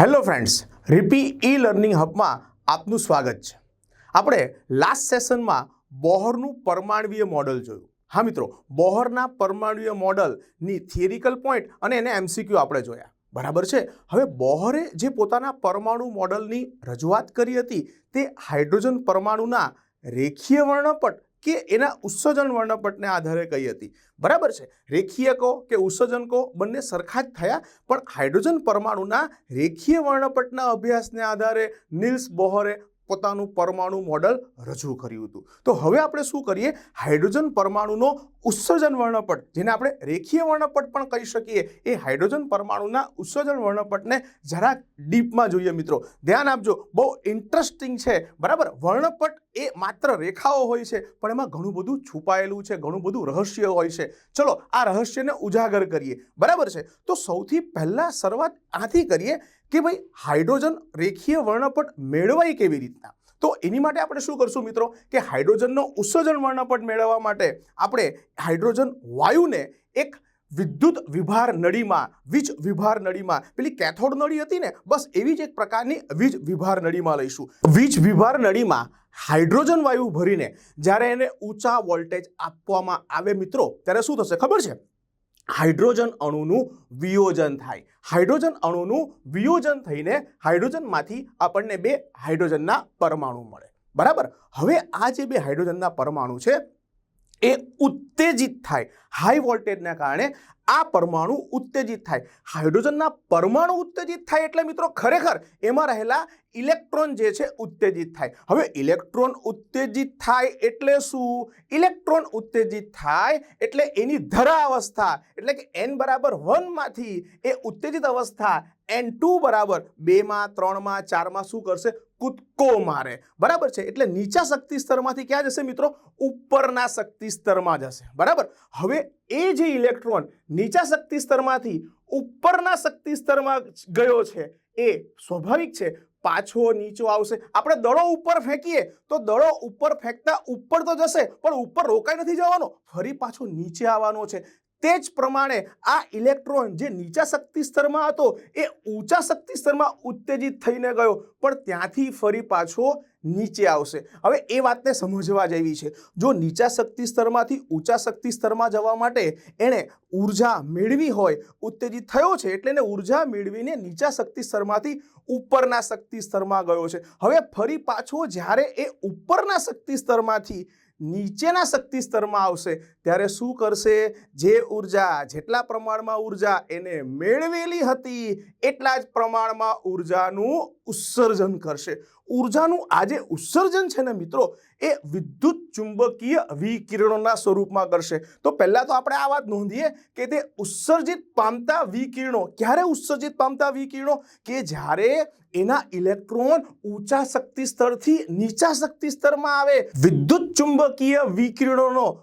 Hello friends, રિપી ઈ learning હબમાં આપનું સ્વાગત છે. આપણે લાસ્ટ સેશનમાં બોહરનું પરમાણવીય મોડલ જોયું. હા મિત્રો, બોહરના પરમાણવીય મોડલની થિયરિકલ પોઈન્ટ અને એને એમસીક્યુ આપણે જોયા. બરાબર છે? હવે બોહરે જે પોતાના પરમાણુ મોડલની રજૂઆત કરી હતી તે હાઇડ્રોજન પરમાણુના રેખીય વર્ણપટ કે એના ઉત્સર્જન વર્ણપટને આધારે કહી હતી? બરાબર છે? રેખીય કહો કે ઉત્સર્જન બંને સરખા જ થયા, પણ હાઇડ્રોજન પરમાણુના રેખીય વર્ણપટના અભ્યાસને આધારે નિલ્સ બોહરે પોતાનું પરમાણુ મોડલ રજૂ કર્યું હતું. તો હવે આપણે શું કરીએ? હાઇડ્રોજન પરમાણુનો ઉત્સર્જન વર્ણપટ, જેને આપણે રેખીય વર્ણપટ પણ કહી શકીએ. એ હાઇડ્રોજન પરમાણુના ઉત્સર્જન વર્ણપટને જરા ડીપમાં જોઈએ મિત્રો. ધ્યાન આપજો, બહુ ઇન્ટરેસ્ટિંગ છે. બરાબર? વર્ણપટ એ માત્ર રેખાઓ હોય છે, પણ એમાં ઘણું બધું છુપાયેલું છે, ઘણું બધું રહસ્ય હોય છે. ચલો, આ રહસ્યને ઉજાગર કરીએ. બરાબર છે? તો સૌથી પહેલાં શરૂઆત આથી કરીએ કે ભાઈ હાઇડ્રોજન રેખીય વર્ણપટ મેળવાય કેવી રીતના? તો એની માટે આપણે શું કરશું મિત્રો? કે હાઇડ્રોજનનો ઉત્સર્જન વર્ણપટ મેળવવા માટે આપણે હાઇડ્રોજન વાયુને એક વિદ્યુત વિભાર નળીમાં, વીજ વિભાર નળીમાં, પેલી કેથોડ નળી હતી ને, બસ એવી જ એક પ્રકારની વીજ વિભાર નળીમાં લઈશું. વીજ વિભાર નળીમાં હાઇડ્રોજન વાયુ ભરીને જ્યારે એને ઊંચા વોલ્ટેજ આપવામાં આવે મિત્રો, ત્યારે શું થશે ખબર છે? હાઇડ્રોજન અણુનું વિયોજન થાય. હાઇડ્રોજન અણુનું વિયોજન થઈને હાઇડ્રોજનમાંથી આપણને બે હાઇડ્રોજનના પરમાણુ મળે. બરાબર? હવે આ જે બે હાઇડ્રોજનના પરમાણુ છે એ ઉત્તેજિત થાય. હાઈ વોલ્ટેજના કારણે આ પરમાણુ ઉત્તેજિત થાય. હાઇડ્રોજનના પરમાણુ ઉત્તેજિત થાય એટલે મિત્રો ખરેખર એમાં રહેલા ઇલેક્ટ્રોન જે છે ઉત્તેજિત થાય. હવે ઇલેક્ટ્રોન ઉત્તેજિત થાય એટલે શું? ઇલેક્ટ્રોન ઉત્તેજિત થાય એટલે એની ધરા અવસ્થા એટલે કે એન બરાબર વનમાંથી એ ઉત્તેજિત અવસ્થા એન ટુ બરાબર બેમાં ત્રણમાં ચારમાં શું કરશે? કૂદકો મારે. બરાબર છે? એટલે નીચા શક્તિ સ્તરમાંથી ક્યાં જશે મિત્રો? ઉપરના શક્તિ સ્તરમાં જશે. બરાબર? હવે એ જે ઇલેક્ટ્રોન નીચા શક્તિ સ્તરમાંથી ઉપરના શક્તિ સ્તરમાં ગયો છે, એ સ્વાભાવિક છે? પાછો નીચો આવશે. આપણે દડો ઉપર ફેંકીએ તો દડો ઉપર ફેંકતા ઉપર તો જશે, પણ ઉપર રોકાઈ નથી જવાનો. ફરી પાછો નીચે આવવાનો છે. તે જ પ્રમાણે આ ઇલેક્ટ્રોન જે નીચા શક્તિ સ્તરમાં હતો, એ ઊંચા શક્તિ સ્તરમાં ઉત્તેજિત થઈને ગયો, પણ ત્યાંથી ફરી પાછો નીચે આવશે. હવે એ વાતને સમજવા જેવી છે. જો નીચા શક્તિ સ્તરમાંથી ઊંચા શક્તિ સ્તરમાં જવા માટે એણે ઊર્જા મેળવી હોય, ઉત્તેજિત થયો છે એટલે એને ઊર્જા મેળવીને નીચા શક્તિ સ્તરમાંથી ઉપરના શક્તિ સ્તરમાં ગયો છે. હવે ફરી પાછો જ્યારે એ ઉપરના શક્તિ સ્તરમાંથી નીચેના શક્તિ સ્તરમાં આવશે ત્યારે શું કરશે? જે ઊર્જા, જેટલા પ્રમાણમાં ઊર્જા એને મેળવેલી હતી, એટલા જ પ્રમાણમાં ઉર્જાનું ઉત્સર્જન કરશે. ઉર્જાનું આ જે ઉત્સર્જન છે ને મિત્રો, એ વિદ્યુત ચુંબકીય વિકિરણોના સ્વરૂપમાં કરશે. તો પહેલાં તો આપણે આ વાત નોંધીએ કે તે ઉત્સર્જિત પામતા વિકિરણો, ક્યારે ઉત્સર્જિત પામતા વિકિરણો? કે જ્યારે એના ઇલેક્ટ્રોન ઊંચા શક્તિ સ્તરથી નીચા શક્તિ સ્તરમાં આવે. વિદ્યુત ચુંબકીય વિકિરણોનો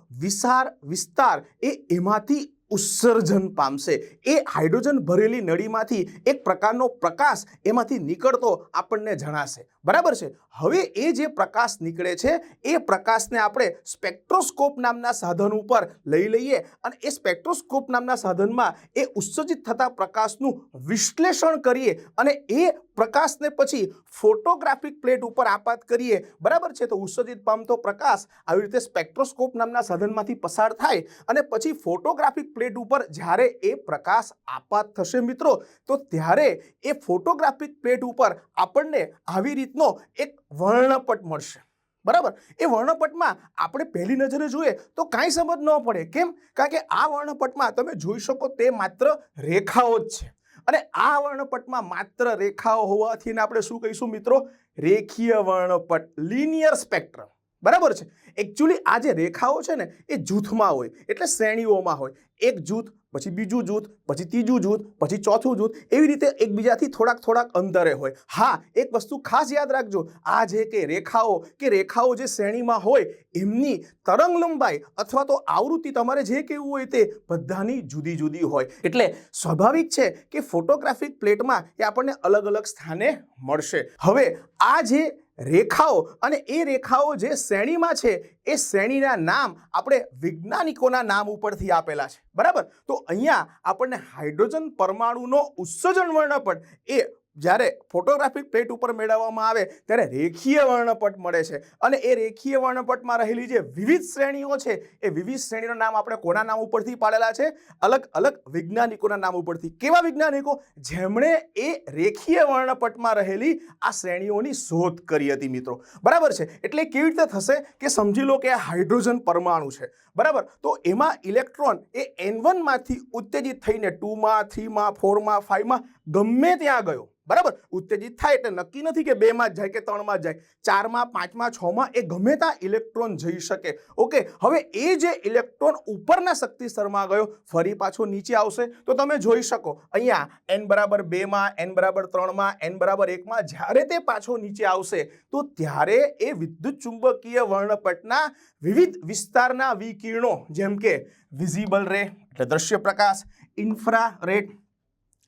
વિસાર વિસ્તાર એ એમાંથી ઉત્સર્જન પામશે. એ હાઇડ્રોજન ભરેલી નળીમાંથી એક પ્રકારનો પ્રકાશ એમાંથી નીકળતો આપણને જણાશે. બરાબર છે? હવે એ જે પ્રકાશ નીકળે છે, એ પ્રકાશને આપણે સ્પેક્ટ્રોસ્કોપ નામના સાધન ઉપર લઈ લઈએ અને એ સ્પેક્ટ્રોસ્કોપ નામના સાધનમાં એ ઉત્સર્જિત થતા પ્રકાશનું વિશ્લેષણ કરીએ અને એ પ્રકાશને પછી ફોટોગ્રાફિક પ્લેટ ઉપર આપાત કરીએ. બરાબર છે? તો ઉત્સર્જિત પામતો પ્રકાશ, આવી રીતે સ્પેક્ટ્રોસ્કોપ નામના સાધનમાંથી પસાર થાય અને પછી ફોટોગ્રાફિક પ્લેટ ઉપર જ્યારે એ પ્રકાશ આપાત થશે મિત્રો, તો ત્યારે એ ફોટોગ્રાફિક પ્લેટ ઉપર આપણને આવી રીતનો એક વર્ણપટ મળશે. બરાબર? એ વર્ણપટમાં આપણે પહેલી નજરે જોઈએ તો કાંઈ સમજ ન પડે. કેમ? કારણ કે આ વર્ણપટમાં તમે જોઈ શકો તે માત્ર રેખાઓ જ છે. અને આ વર્ણપટમાં માત્ર રેખાઓ હોવાથી આપણે શું કહીશું મિત્રો? રેખીય વર્ણપટ લિનિયર સ્પેક્ટ્રમ બરાબર છે? એકચ્યુઅલી આ જે રેખાઓ છે ને, એ જૂથમાં હોય, એટલે શ્રેણીઓમાં હોય. એક જૂથ, પછી બીજું જૂથ, પછી ત્રીજું જૂથ, પછી ચોથું જૂથ, એવી રીતે એકબીજાથી થોડાક થોડાક અંતરે હોય. હા, એક વસ્તુ ખાસ યાદ રાખજો. આ જે કે રેખાઓ કે રેખાઓ જે શ્રેણીમાં હોય, એમની તરંગ લંબાઈ અથવા તો આવૃત્તિ તમારે જે કહેવું હોય તે બધાની જુદી જુદી હોય. એટલે સ્વાભાવિક છે કે ફોટોગ્રાફિક પ્લેટમાં એ આપણને અલગ અલગ સ્થાને મળશે. હવે આ જે રેખાઓ અને એ રેખાઓ જે શ્રેણીમાં છે, એ શ્રેણીના નામ આપણે વૈજ્ઞાનિકોના નામ ઉપરથી આપેલા છે. બરાબર? તો અહીંયા આપણને હાઇડ્રોજન પરમાણુનો ઉત્સર્જન વર્ણપટ એ જ્યારે ફોટોગ્રાફિક પ્લેટ ઉપર મેળવવામાં આવે, ત્યારે રેખીય વર્ણપટ મળે છે. અને એ રેખીય વર્ણપટમાં રહેલી જે વિવિધ શ્રેણીઓ છે, એ વિવિધ શ્રેણીનું નામ આપણે કોના નામ ઉપરથી પાડેલા છે? અલગ અલગ વૈજ્ઞાનિકોના નામ ઉપરથી. કેવા વૈજ્ઞાનિકો? જેમણે એ રેખીય વર્ણપટમાં રહેલી આ શ્રેણીઓની શોધ કરી હતી મિત્રો. બરાબર છે? એટલે કેવી રીતે થશે કે સમજી લો કે આ હાઇડ્રોજન પરમાણુ છે. બરાબર? તો એમાં ઇલેક્ટ્રોન એ એન વનમાંથી ઉત્તેજિત થઈને ટુમાં, થ્રીમાં, ફોરમાં, ફાઈવમાં ગમે ત્યાં ગયો. બરાબર? ઉત્તેજિત થાય એટલે નક્કી નથી કે બેમાં જાય કે ત્રણમાં જાય. ચારમાં, પાંચમાં, છમાં એ ગમે ત્યાં ઇલેક્ટ્રોન જઈ શકે. ઓકે? હવે એ જે ઇલેક્ટ્રોન ઉપરના શક્તિ સ્તરમાં ગયો, ફરી પાછો નીચે આવશે. તો તમે જોઈ શકો, અહીંયા એન બરાબર બેમાં એન બરાબર ત્રણમાં એન બરાબર એકમાં, જ્યારે તે પાછો નીચે આવશે, તો ત્યારે એ વિદ્યુત ચુંબકીય વર્ણપટના વિવિધ વિસ્તારના વિકિરણો, જેમ કે વિઝિબલ રે એટલે દ્રશ્ય પ્રકાશ ઇન્ફ્રા રેડ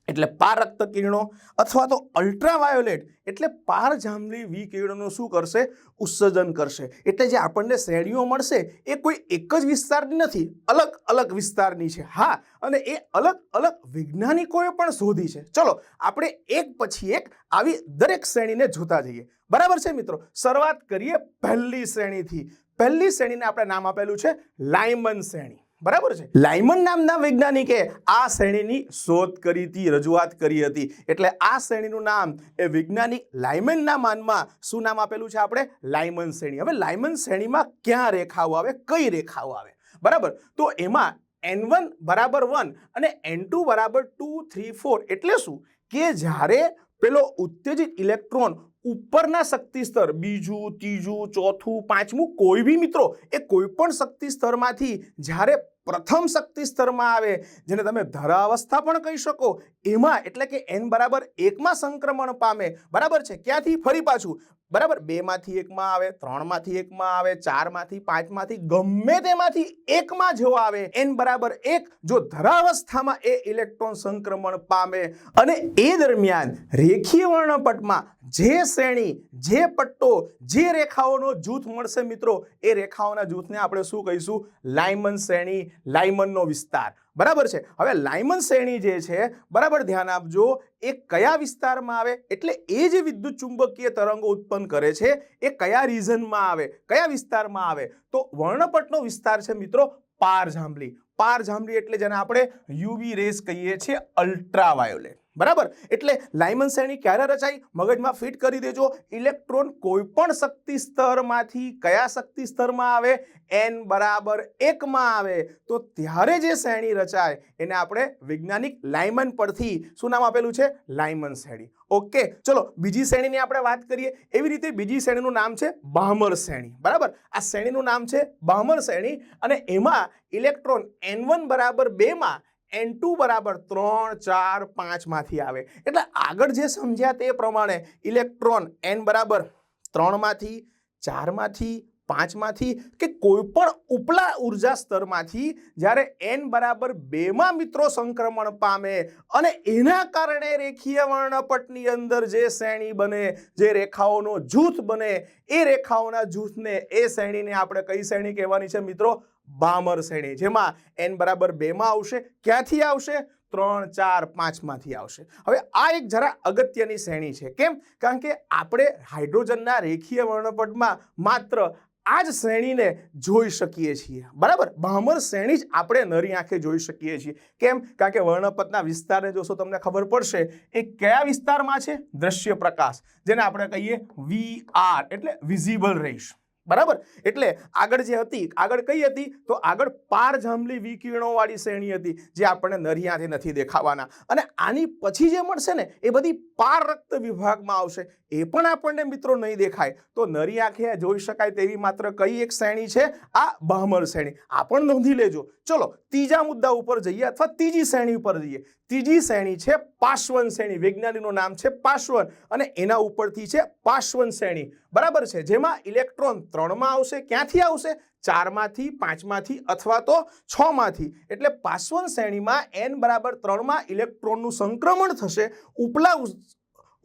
એટલે પારક્ત કિરણો અથવા તો અલ્ટ્રાવાયોલેટ એટલે પારજાંબલી વિકિરણોનું શું કરશે? ઉત્સર્જન કરશે. એટલે જે આપણને શ્રેણીઓ મળશે, એ કોઈ એક જ વિસ્તારની નથી, અલગ અલગ વિસ્તારની છે. હા, અને એ અલગ અલગ વૈજ્ઞાનિકોએ પણ શોધી છે. ચલો, આપણે એક પછી એક આવી દરેક શ્રેણીને જોતા જઈએ. બરાબર છે મિત્રો? શરૂઆત કરીએ પહેલી શ્રેણીથી. પહેલી શ્રેણીને આપણે નામ આપેલું છે લાયમન શ્રેણી. બરાબર છે? લાયમન નામના વૈજ્ઞાનિકે આ શ્રેણીની શોધ કરી હતી, રજૂઆત કરી હતી. એટલે આ શ્રેણીનું નામ એ વૈજ્ઞાનિક લાયમનના માનમાં શું નામ આપેલું છે આપણે? લાયમન શ્રેણી. હવે લાયમન શ્રેણીમાં ક્યાં રેખાઓ આવે? કઈ રેખાઓ આવે? બરાબર? તો એમાં એન વન બરાબર વન અને એન ટુ બરાબર ટુ, થ્રી, ફોર એટલે શું? કે જ્યારે પેલો ઉત્તેજિત ઇલેક્ટ્રોન ઉપરના શક્તિ સ્તર, બીજું, ત્રીજું, ચોથું, પાંચમું, કોઈ બી મિત્રો, એ કોઈ પણ શક્તિ સ્તરમાંથી જ્યારે પ્રથમ શક્તિ સ્તરમાં આવે, જેને તમે ધરાવસ્થા પણ કહી શકો, એમાં એટલે કે એન બરાબર એકમાં સંક્રમણ પામે, બરાબર છે? ક્યાંથી? ફરી પાછું બરાબર? બેમાંથી એકમાં આવે, ત્રણમાંથી એકમાં આવે, ચારમાંથી, પાંચમાંથી, ગમે તેમાંથી એકમાં જો આવે. એન બરાબર એક. જો ધરાવસ્થામાં એ ઇલેક્ટ્રોન સંક્રમણ પામે અને એ દરમિયાન રેખીય વર્ણપટમાં જે શ્રેણી, જે પટ્ટો, જે રેખાઓનો જૂથ મળશે મિત્રો, એ રેખાઓના જૂથને આપણે શું કહીશું? લાયમન શ્રેણી લાયમનનો વિસ્તાર. બરાબર છે? હવે લાયમન શ્રેણી જે છે, બરાબર ધ્યાન આપજો, એ કયા વિસ્તારમાં આવે? એટલે એ જે વિદ્યુત ચુંબકીય તરંગો ઉત્પન્ન કરે છે, એ કયા રીઝનમાં આવે? કયા વિસ્તારમાં આવે? તો વર્ણપટનો વિસ્તાર છે મિત્રો પાર જાંબલી પાર જાંબલી એટલે જેને આપણે યુવી રેસ કહીએ છીએ અલ્ટ્રાવાયોલેટ બરાબર? એટલે લાયમન શ્રેણી ક્યારે રચાઈ? મગજમાં ફિટ કરી દેજો. ઇલેક્ટ્રોન કોઈ પણ શક્તિ સ્તરમાંથી કયા શક્તિ સ્તરમાં આવે? એન બરાબર એકમાં આવે. તો ત્યારે જે શ્રેણી રચાય, એને આપણે વૈજ્ઞાનિક લાયમન પરથી, શું નામ આપેલું છે? લાયમન શ્રેણી ઓકે, ચલો, બીજી શ્રેણીની આપણે વાત કરીએ. એવી રીતે બીજી શ્રેણીનું નામ છે બહામર શ્રેણી બરાબર? આ શ્રેણીનું નામ છે બહામર શ્રેણી અને એમાં ઇલેક્ટ્રોન એન વન બરાબર બેમાં એન ટુ બરાબર ત્રણ, ચાર પાંચમાંથી આવે. એટલે આગળ જે સમજ્યા તે પ્રમાણે ઇલેક્ટ્રોન એન બરાબર ત્રણમાંથી ચારમાંથી પાંચમાંથી કે કોઈ પણ ઉપલા ઊર્જા સ્તરમાંથી જ્યારે એન બરાબર બેમાં મિત્રો સંક્રમણ પામે અને એના કારણે રેખીય વર્ણપટની અંદર જે શ્રેણી બને, જે રેખાઓનો જૂથ બને, એ રેખાઓના જૂથને એ શ્રેણીને આપણે કઈ શ્રેણી કહેવાની છે મિત્રો? બામર શ્રેણી. જેમાં એન બરાબર બેમાં આવશે. ક્યાંથી આવશે? ત્રણ, ચાર પાંચમાંથી આવશે. હવે આ એક જરા અગત્યની શ્રેણી છે. કેમ? કારણ કે આપણે હાઇડ્રોજનના રેખીય વર્ણપટમાં માત્ર આ જ શ્રેણીને જોઈ શકીએ છીએ. બરાબર? ભામર શ્રેણી જ આપણે નરી આંખે જોઈ શકીએ છીએ. કેમ? કારણ કે વર્ણપતના વિસ્તારને જોશો તમને ખબર પડશે. એ કયા વિસ્તારમાં છે? દ્રશ્ય પ્રકાશ. જેને આપણે કહીએ વી આર એટલે વિઝિબલ રેસ બરાબર? એટલે આગળ જે હતી, આગળ કઈ હતી? તો આગળ પાર જાંબલી વિકિરણોવાળી શ્રેણી હતી, જે આપણને નરિયાથી નથી દેખાવાના. અને આની પછી જે મળશે ને, એ બધી પાર રક્ત વિભાગમાં આવશે. એ પણ આપણને મિત્રો નહીં દેખાય. તો નરી આંખે જોઈ શકાય તેવી માત્ર કઈ એક શ્રેણી છે? આ બહમર શ્રેણી. આ પણ નોંધી લેજો. ચલો, ત્રીજા મુદ્દા ઉપર જઈએ અથવા ત્રીજી શ્રેણી ઉપર જઈએ. ત્રીજી શ્રેણી છે પાશ્વન શ્રેણી. વૈજ્ઞાનિકનું નામ છે પાશ્વન અને એના ઉપરથી છે પાશ્વન શ્રેણી. બરાબર છે? જેમાં ઇલેક્ટ્રોન ત્રણમાં આવશે, ક્યાંથી આવશે? ચારમાંથી, પાંચમાંથી અથવા તો છમાંથી. એટલે પાશ્વન શ્રેણીમાં એન બરાબર ત્રણમાં ઇલેક્ટ્રોનનું સંક્રમણ થશે, ઉપલા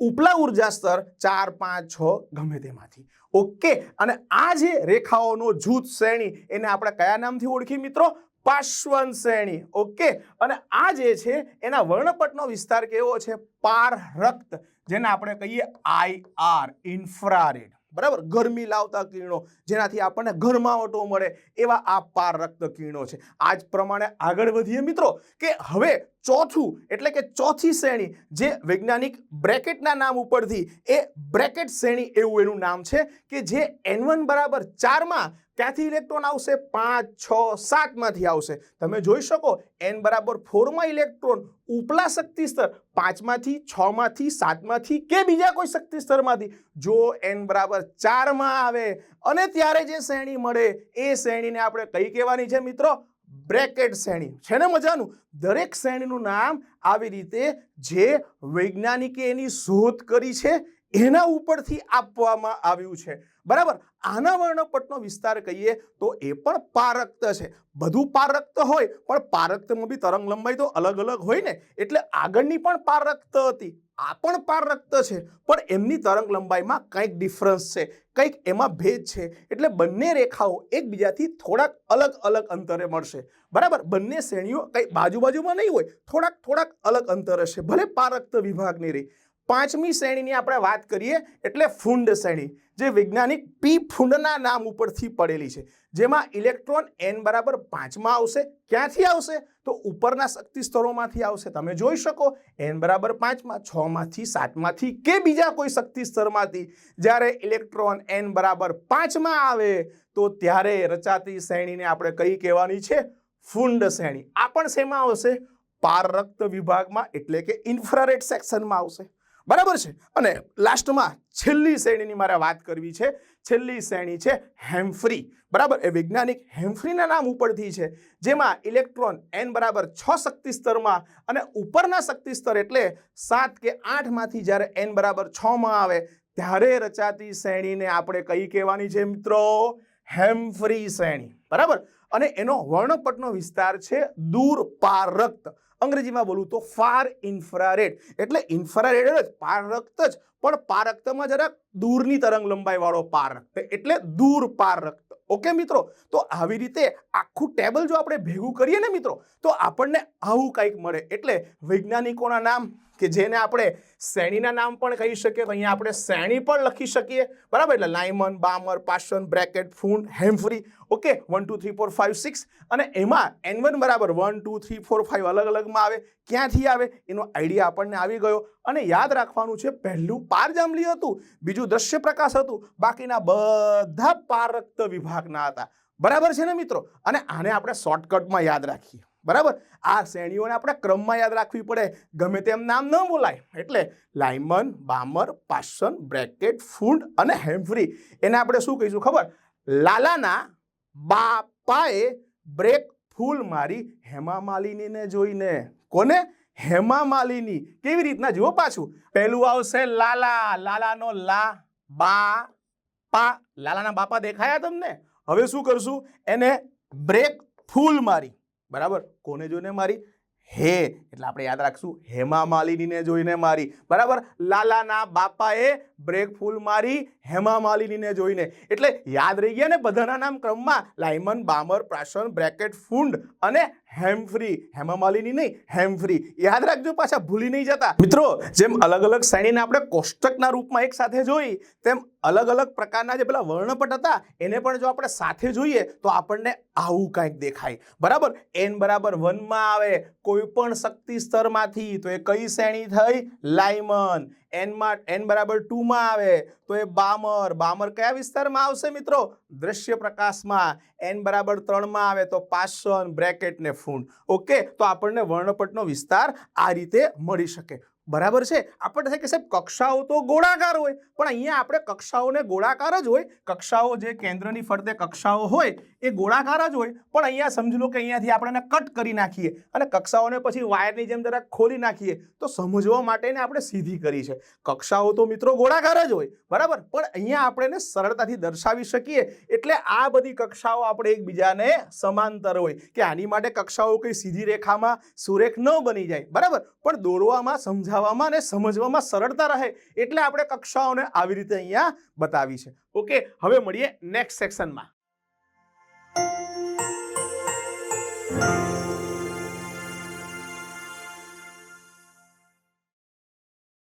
ઉપલા ઊર્જા સ્તર ચાર, પાંચ, છ, ગમે તેમાંથી. ઓકે, અને આ જે રેખાઓનો જૂથ શ્રેણી, એને આપણે કયા નામથી ઓળખી મિત્રો? પાશ્વન શ્રેણી. ઓકે, અને આ જે છે, એના વર્ણપટનો વિસ્તાર કેવો છે? પાર રક્ત જેને આપણે કહીએ આઈ આર ઇન્ફ્રારેડ બરાબર? ગરમી લાવતા કિરણો, જેનાથી આપણને ગરમાવટો મળે એવા આ પાર રક્ત કિરણો છે. આ જ પ્રમાણે આગળ વધીએ મિત્રો કે હવે ચોથું, એટલે કે ચોથી શ્રેણી જે વૈજ્ઞાનિક બ્રેકેટના નામ ઉપરથી એ બ્રેકેટ શ્રેણી એવું એનું નામ છે કે જે એન વન બરાબર ચારમાં ક્યાંથી ઇલેક્ટ્રોન આવશે પાંચ, છ, સાતમાંથી આવશે. તમે જોઈ શકો એન બરાબર ફોરમાં ઇલેક્ટ્રોન ઉપલા શક્તિ સ્તર પાંચમાંથી, છમાંથી, સાતમાંથી કે બીજા કોઈ શક્તિ સ્તરમાંથી જો એન બરાબર ચારમાં આવે, અને ત્યારે જે શ્રેણી મળે, એ શ્રેણીને આપણે કઈ કહેવાની છે મિત્રો? બ્રેકેટ શ્રેણી. છે ને મજાનું? દરેક શ્રેણીનું નામ આવી રીતે જે વૈજ્ઞાનિકે એની શોધ કરી છે એના ઉપરથી આપવામાં આવ્યું છે. બરાબર? આના વર્ણપટનો વિસ્તાર કહીએ તો એ પણ પારક્ત છે. બધું પારક્ત હોય, પણ પારક્તમાં બી તરંગ લંબાઈ તો અલગ અલગ હોય ને, એટલે આગળની પણ પારક્ત હતી. આ પણ પારક્ત છે, પણ એમની તરંગ લંબાઈમાં કંઈક ડિફરન્સ છે, કંઈક એમાં ભેદ છે. એટલે બંને રેખાઓ એકબીજાથી થોડાક અલગ અલગ અંતરે મળશે. બરાબર? બંને શ્રેણીઓ કંઈ બાજુ બાજુમાં નહીં હોય, થોડાક થોડાક અલગ અંતર હશે ભલે પારક્ત વિભાગની રહી. પાંચમી શ્રેણીની આપણે વાત કરીએ એટલે ફુંડ શ્રેણી, જે વૈજ્ઞાનિક પી ફુંડના નામ ઉપરથી પડેલી છે. જેમાં ઇલેક્ટ્રોન એન બરાબર પાંચમાં આવશે. ક્યાંથી આવશે? તો ઉપરના શક્તિ સ્તરોમાંથી આવશે. તમે જોઈ શકો, એન બરાબર પાંચમાં, છમાંથી સાતમાંથી કે બીજા કોઈ શક્તિ સ્તરમાંથી. જ્યારે ઇલેક્ટ્રોન એન બરાબર પાંચમાં આવે, તો ત્યારે રચાતી શ્રેણીને આપણે કઈ કહેવાની છે? ફુંડ શ્રેણી. આ પણ શેમાં આવશે? પારરક્ત વિભાગમાં, એટલે કે ઇન્ફ્રારેડ સેક્શનમાં આવશે. બરાબર છે? અને લાસ્ટમાં છેલ્લી શ્રેણીની મારે વાત કરવી છે. છેલ્લી શ્રેણી છે હેમ્ફ્રી. બરાબર? એ વૈજ્ઞાનિક હેમ્ફ્રીના નામ ઉપરથી છે. જેમાં ઇલેક્ટ્રોન એન બરાબર છ શક્તિ સ્તરમાં અને ઉપરના શક્તિ સ્તર એટલે સાત કે આઠમાંથી જ્યારે એન બરાબર છમાં આવે, ત્યારે રચાતી શ્રેણીને આપણે કઈ કહેવાની છે મિત્રો? હેમ્ફ્રી શ્રેણી. બરાબર? અને એનો વર્ણપટનો વિસ્તાર છે દૂર પારક્ત. અંગ્રેજીમાં બોલું તો ફાર ઇન્ફ્રારેડ એટલે ઇન્ફ્રારેડ જ, પારક્ત જ. પણ પારક્તમાં જરાક દૂરની તરંગ લંબાઈ વાળો પારરક્ત એટલે દૂર પારક્ત. ઓકે મિત્રો? તો આવી રીતે આખું ટેબલ જો આપણે ભેગું કરીએ ને મિત્રો, તો આપણને આવું કંઈક મળે. એટલે વૈજ્ઞાનિકોના નામ કે જેને આપણે શ્રેણીના નામ પણ કહી શકીએ, તો અહીંયા આપણે શ્રેણી પણ લખી શકીએ. બરાબર? એટલે Lyman Balmer Paschen Brackett Pfund Humphrey. Okay? One two three four five six અને એમાં એન વન બરાબર one two three four five અલગ અલગમાં આવે. ક્યાંથી આવે? એનો આઈડિયા આપણને આવી ગયો. અને યાદ રાખવાનું છે, પહેલું પારજાંબલી હતું, બીજું દ્રશ્ય પ્રકાશ હતું, બાકીના બધા પારક્ત વિભાગના હતા. બરાબર છે ને મિત્રો? અને આને આપણે શોર્ટકટમાં યાદ રાખીએ. બરાબર? આ શ્રેણીઓને આપણે ક્રમમાં યાદ રાખવી પડે. ગમે તેમ નામ ન બોલાય. એટલે લાઇમન બામર, પાસન, બ્રેકેટ, ફૂડ અને હેમ્ફ્રી. એને આપણે શું કહીશું ખબર? લાલાના બાપાએ બ્રેક ફૂલ મારી હેમા માલિનીને જોઈને. કોને? હેમા માલિની. કેવી રીતના જુઓ પાછું. પહેલું આવશે લાલા. લાલાનો લા બા પા લાલાના બાપા દેખાયા તમને? હવે શું કરશું? એને બ્રેક ફૂલ મારી. બરાબર? કોને જોઈને મારી? હે, એટલે આપણે યાદ રાખશું, હેમા માલિનીને જોઈને મારી. બરાબર? લાલાના બાપાએ બ્રેક ફૂલ મારી હેમા માલિનીને જોઈને. એટલે યાદ રહી ગયા ને બધાના નામ ક્રમમાં? લાઇમન બામર, પ્રાશન, બ્રેકેટ, ફૂંડ અને હેમફ્રી. હેમા માલિની નહીં, હેમફ્રી. યાદ રાખજો, પાછા ભૂલી નહીં જતા. મિત્રો, જેમ અલગ અલગ શ્રેણીને આપણે કોષ્ટકના રૂપમાં એક સાથે જોઈ, તેમ અલગ અલગ પ્રકારના જે પેલા વર્ણપટ હતા, એને પણ જો આપણે સાથે જોઈએ, તો આપણને આવું કંઈક દેખાય. બરાબર? એન બરાબર વનમાં આવે. કોઈ પણ શક્તિ સ્તરમાંથી, તો એ કઈ શ્રેણી થઈ? લાઇમન એનમાં એન બરાબર ટુમાં આવે, તો એ બામર. બામર કયા વિસ્તારમાં આવશે મિત્રો? દ્રશ્ય પ્રકાશમાં. એન બરાબર ત્રણમાં આવે, તો પાસન બ્રેકેટ ને ફૂંડ. ઓકે, તો આપણને વર્ણપટનો વિસ્તાર આ રીતે મળી શકે. બરાબર છે? આપણને થાય કે સાહેબ, કક્ષાઓ તો ગોળાકાર હોય, પણ અહીંયા આપણે કક્ષાઓને ગોળાકાર જ હોય. કક્ષાઓ જે કેન્દ્રની ફરતે કક્ષાઓ હોય એ ગોળાકાર જ હોય, પણ અહીંયા સમજી લો કે અહીંયાથી આપણે કટ કરી નાખીએ અને કક્ષાઓને પછી વાયરની જેમ જરાક ખોલી નાખીએ, તો સમજવા માટેને આપણે સીધી કરી છે. કક્ષાઓ તો મિત્રો ગોળાકાર જ હોય, બરાબર? પણ અહીંયા આપણે સરળતાથી દર્શાવી શકીએ, એટલે આ બધી કક્ષાઓ આપણે એકબીજાને સમાંતર હોય, કે આની માટે કક્ષાઓ કંઈ સીધી રેખામાં સુરેખ ન બની જાય, બરાબર? પણ દોરવામાં, સમજાવવામાં અને સમજવામાં સરળતા રહે, એટલે આપણે કક્ષાઓને આવી રીતે અહીંયા બતાવી છે. ઓકે, હવે મળીએ નેક્સ્ટ સેક્શનમાં